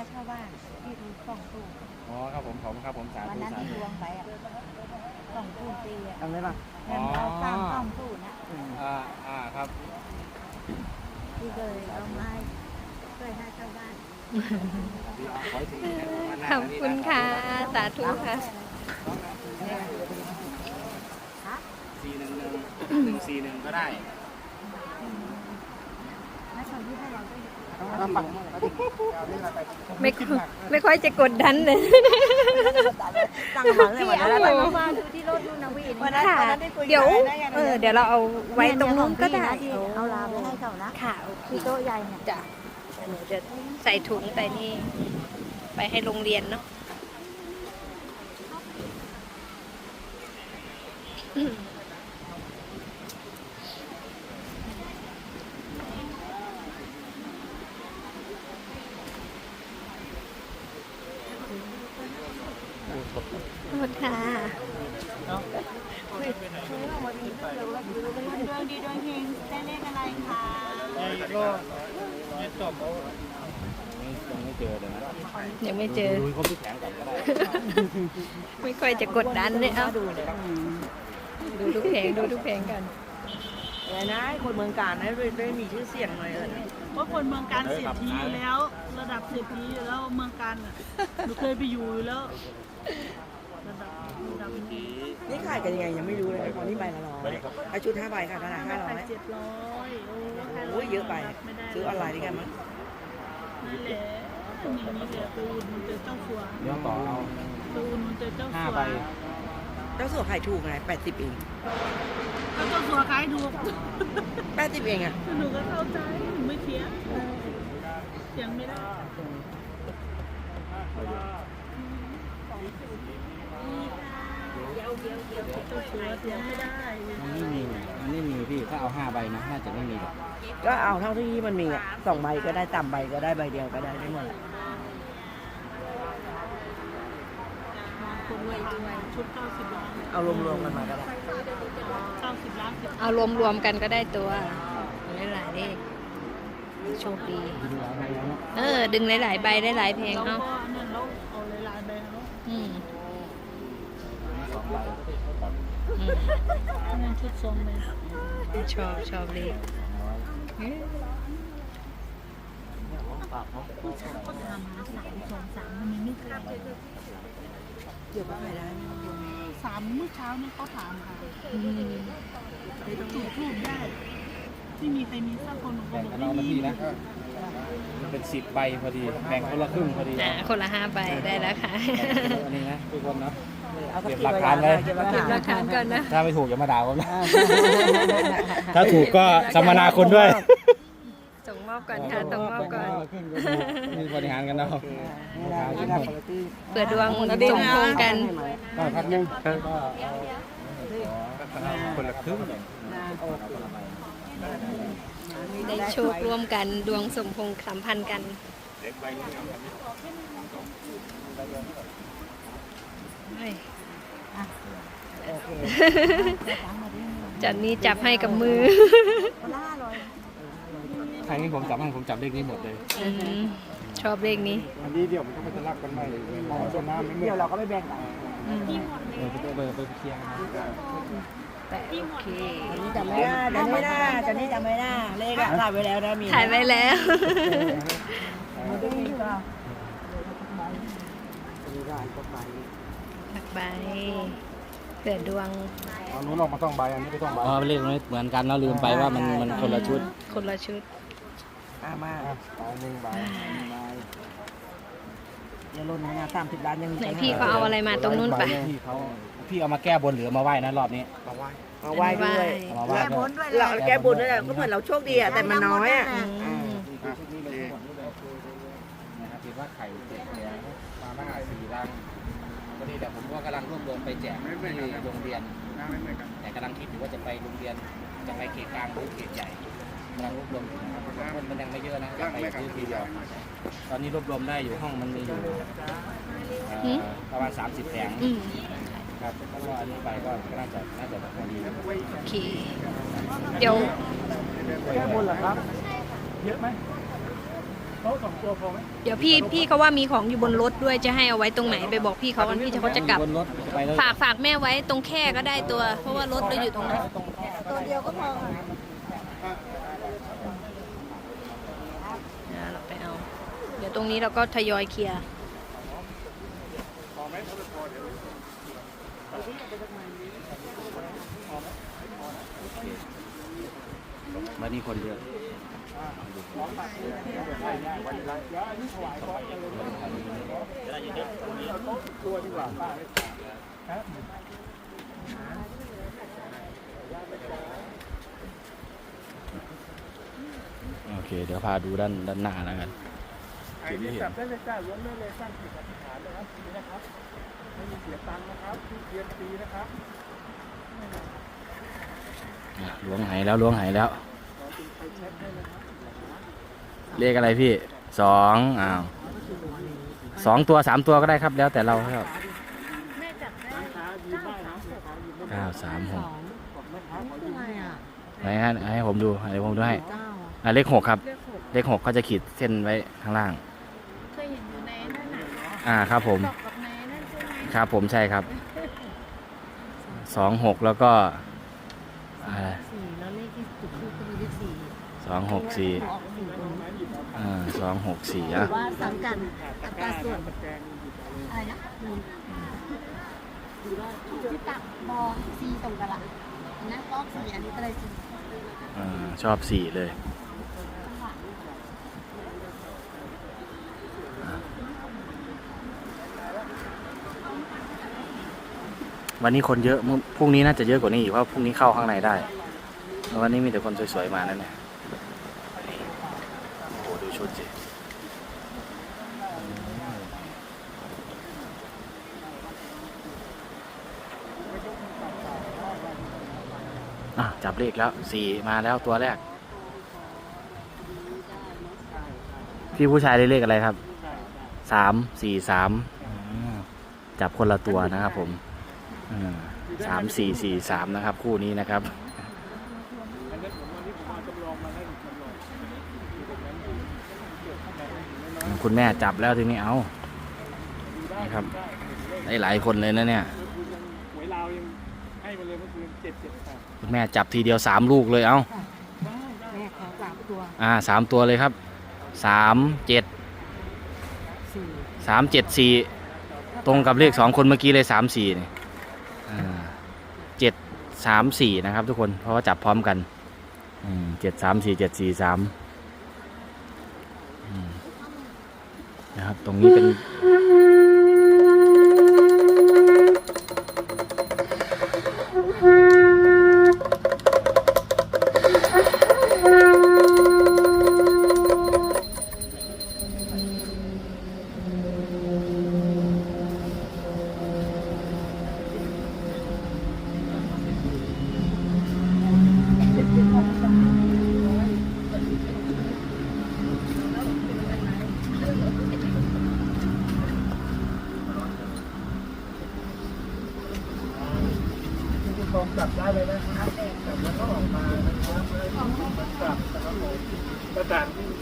าเช่าบ้านที่ดูสองตู้อ๋อครับผมขอบคุณครับผมสาวันธุนั้นสาที่ธุ ดวงไปอะสองตู้ตีอะทำได้ปะเงินเราสร้างสองตู้นะอ่าอ่าครับที่เคยเอามาให้เคยให้เช่าบ้านขอให้ถึงวันหน้าขอบคุณค่ะ สาธุค่ะสี่หนึ่งหนึ่งหนึ่งสี่หนึ่งก็ได้ แล้วคนที่ให้เราก็อยู่ ต้องปังแล้วดิเอาเรื่องอะไรไปไม่ค่อยไม่ค่อยจะกดดันเลยตั้งหวังเลยวันเอานั้นไปแล้วมาดูที่รถดูนะวีนวันนั้นค่ะวันนั้นได้คุยเดี๋ยวกันได้ไงเออเดี๋ยวเราเอาไว้ตรงนู้นก็ได้ที่เอาลาไปให้เขานะค่ะโอเคที่โต๊ะใหญ่เนี่ยจ้ะหนูจะใส่ถุงไปนี่ไปให้โรงเรียนเนาะอืมขอบคุณค่ะ ดวงดีดวงเฮง ได้เลขอะไรคะยังไม่เจอเลยนะยังไม่เจอดูเขาพี่แข็งก่อนก็ได้ไม่ค่อยจะกดดันเลยเอ้าดูทุกเพลงดูทุกเพลงกันอะไรนะคนเมืองการนะได้ได้มีชื่อเสียงหน่อยเออเพราะคนเมืองการเศรษฐีอยู่แล้ว ระดับเศรษฐีอยู่แล้วเมืองการน่ะหนูเคยไปอยู่อยู่แล้วระดับระดับ นี้นี่ขายกันยังไงยังไม่รู้เลยตอนนี้ใบละร้อยไอชุดห้าใบค่ะขนาดห้าร้อยเจ็ดร้อยโอ้โอ้ยเยอะไป ซื้อออนไลน์ด้วยกันมั้งนั่นแหละคนอย่างนี้เลยไปอุดหนุนเจอเจ้าสัวเดี๋ยวต่อเอาไปอุดหนุนเจอเจ้าห้าสัวใบเจ้าสัวขายถูกไงแปดสิบเองก็เจ้าสัวขายถูกแปดสิบเองอะหนูก็เข้าใจหนูไม่เถียงเถียงไม่ได้ มันไม่มีมันไม่มีพี่ถ้าเอาห้าใบนะน่าจะไม่มีหรอกก็เอาเท่าที่มันมีอะสองใบก็ได้ต่ำใบก็ได้ใบเดียวก็ได้ได้หมดแหละบารวยด้วยชุดเก้าสิบล้านเอารวมๆกันมาก็ได้เก้าสิบล้านสิบเอารวมๆกันก็ได้ตัวหลายๆเลขโชคดี ดูหลายใบแล้วเนาะ เออ ดึงหลายๆใบได้หลายเพลงเราเนาะ ก็นั่นเราเอาหลายๆแบงค์เนาะ อืม ส องใบอืมนั่นชุดทรงเลยชอบชอบเลขเอ้ยก็ถามหาสามสองสามมันไม่เคยเดี๋ยวก็ขายได้นะสามเมื่อเช้านี่เขาถามค่ะอืมจุดทูบได้ ที่มีใครมีสักคนหนูก็แบ่งบอกกันไม่เอานะมีพี่นะมันเป็นสิบใบพอดีแบ่งคนละครึ่งพอดีอะคนละห้าใบได้แล้วค่ะ อันนี้นะทุกคนนะ เอาสักเก็บกี่หลักใบฐานเลยเก็บหลักเก็บหลัฐากนฐานก่อนนะ ถ้าไม่ถูกอย่ามาด่าผมนะถ้าถูกก็สัมมนาคุณด้วย ส่งมอบก่อนค่ะส่งมอบก่อน มีบริหารกันเนาะนี่นะนี่นะปกติเปิดดวงสมพงษ์กัน ก็พักนึงก็คนละครึ่งได้โชคร่วมกันดวงสมพงษ์สัมพันธ์กันเฮ้ยโอเค จันนี้จับให้กับมือคนละห้าร้อยครั้งนี้ผมจับให้ผมจับเลขนี้หมดเลยอืมชอบเลขนี้ อันนี้เดี๋ยวมันก็จะรักกันไม่มองต้นน้ำไม่เหมืเดี๋อยวนเราก็ไปแบ่งกันอืมเออไปเบอร์ไปเคลียร์นะแต่โอเคอันนี้จำไม่ได้จำไม่ได้จำนี้จำไม่ได้เลขอะถ่ายไว้แล้วนะมีถ่ายไว้แล้วมาดูนี่ก็มีได้ก็ ไปหลักใบเกิดดวงเอานู้นออกมาต้องใบอันนี้ไม่ต้องใบอ๋อเลขไม่เหมือนกันเราลืมไปว่ามันมันคนละชุด คนละชุดอะมาใบหนึ่งใบใบอย่าล่นนะสามสิบล้านยังมีไหนพี่เขาเอาอะไรมาตรงนู้นไป พี่เขาพี่เอามาแก้บนหรือเอามาไหว้นะรอบนี้มาไหว้ด้วยเอามาไหว้แก้ด้บวยนด้วยเราแก้บนด้วยแหละก็เหมือนเราโชคดีอะแต่มันน้อยอะอืมนะครับคิดว่าไข่เจ็ดเหรียญมาม่าสี่รัง พอดีแต่ผมก็กำลังรวบรวมไปแจกที่โรงเรียนแต่กำลังคิดอยู่ว่าจะไปโรงเรียนจะไปเขตกลางหรือเขตใหญ่กำลังรวบรวมอยู่นะครับคนมันยังไม่เยอะนะจะไปซื้อทีเดียวตอนนี้รวบรวมได้อยู่ห้องมันมีอยู่เอ่อประมาณ 30แผงอืมครับแล้วก็อันนี้ไปก็น่าจะน่าจะพอดีโอเค เดี๋ยว แก้บนเหรอครับ เยอะไหมก็ ต๊ะสองตัวพอไหมเดี๋ยวพี่พี่เขาว่ามีของอยู่บนรถด้วยจะให้เอาไว้ตรงไหนไปบอกพี่เขาวันพี่เขาจะกลับ บนรถจะไปเลยฝากฝากแม่ไว้ตรงแค่ก็ได้ตัว เพราะว่ารถเราอยู่ตรงนั้น ตัวเดียวก็พอค่ะนะเราไปเอา เดี๋ยวตรงนี้เราก็ทยอยเคลียร์วันนี้คนเยอะ โอเค เดี๋ยวพาดูด้านด้านหน้าแล้วกันไอ้นี่จับได้เลยจ้าล้วนได้เลยสร้างจิตอธิษฐานเลยครับนี่นะครับ ไม่มีเสียตังค์นะครับที่เรียนฟรีนะครับอะล้วงไหแล้วล้วงไหแล้ว เลขอะไรพี่สองอ้าวสองตัวสามตัวก็ได้ครับ แล้วแต่เราครับเก้าสามหกอะไรอะไหนฮะให้ผมดูให้ผมดูให้เก้าอะเลขหกครับ เลขหกเขาจะขีดเส้นไว้ข้างล่าง เคยเห็นอยู่ในนั่นน่ะอ่าครับผมดอกกับในนั่นใช่ไหมครับผมใช่ครับสองหกแล้วก็อ่าสี่แล้วเลขที่จุดทูปก็มีเลขสี่สองหกสี่ออก สี่ตรงนี้อ่าสองหกสี่หรือะอว่าสังกัดอัตราส่วนอะไรนะหนึ่งหรือว่าที่ตักบอซีตรงกันละอันนั้นก็สี่อันนี้ก็เลยสี่อ่าชอบสี่เลยจังหวะวันนี้คนเยอะเมื่อพรุ่งนี้น่าจะเยอะกว่านี้อีกเพราะพรุ่งนี้เข้าข้างในได้แล้ววันนี้มีแต่คนสวยๆมานั่นแหละนี่ ชดสิอะจับเลขแล้วสี่มาแล้วตัวแรก พี่ผู้ชายได้เลขอะไรครับ สาม สี่สามอืมจับคนละตัวนะครับผมสามสี่สี่สามนะครับ คู่นี้นะครับ อันนั้นผมวันนี้พาจำลองมาให้จำลอง คุณแม่จับแล้วทีนี้เอานะครับได้หลายคนเลยนะเนี่ยหวยลาวยังให้มาเลยเมื่อคืนเจ็ดเจ็ดแปดคุณแม่จับทีเดียวสามลูกเลยเอาแม่ขอสามตัวอ่าสามตัวเลยครับสามเจ็ดสี่สามเจ็ดสี่ตรงกับเลขสองคนเมื่อกี้เลยสามสี่เนี่ยเจ็ดสามสี่นะครับทุกคนเพราะว่าจับพร้อมกันเจ็ดสามสี่เจ็ดสี่สาม นะครับ ตรงนี้เป็น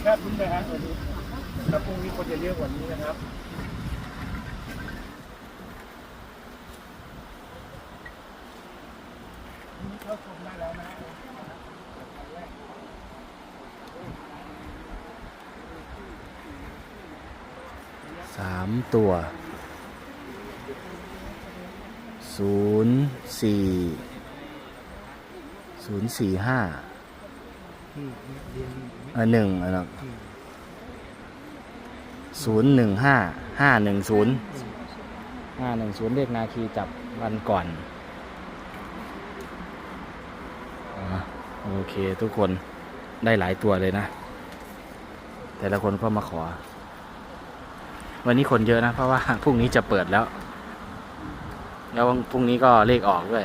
ถานที่แคบนี้นะฮะวันนี้ครับพรุ่งนี้คนจะเยอะกว่านี้นะครับเข้าชมได้แล้วนะสามตัวศูนย์สี่ศูนย์สี่ห้า เออหนึ่งอันนั้นศูนย์หนึ่งห้าห้าหนึ่งศูนย์ห้าหนึ่งศูนย์เลขนาคีจับวันก่อนอโอเคทุกคนได้หลายตัวเลยนะ แต่ละคนก็มาขอ วันนี้คนเยอะนะ เพราะว่าพรุ่งนี้จะเปิดแล้ว แล้วพรุ่งนี้ก็เลขออกด้วย